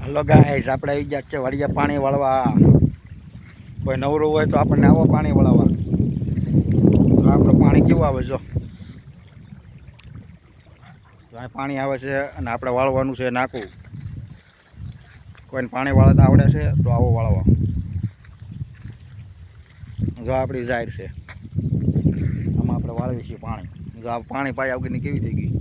Hello guys આપણે આવી ગયા છે વાડિયા પાણી વાળવા. કોઈ નવરું હોય તો આપણને આવો પાણી વળાવવા તો આપણે પાણી કેવું આવે જો? પાણી આવે છે અને આપણે વાળવાનું છે નાખવું કોઈને પાણી વાળતા આવડે છે, તો આવો વાળવા. જો આપણી જાહેર છે. આમાં આપણે વાળવીએ છીએ પાણી. જો આ પાણી પાઈ વગરની કેવી થઈ ગઈ?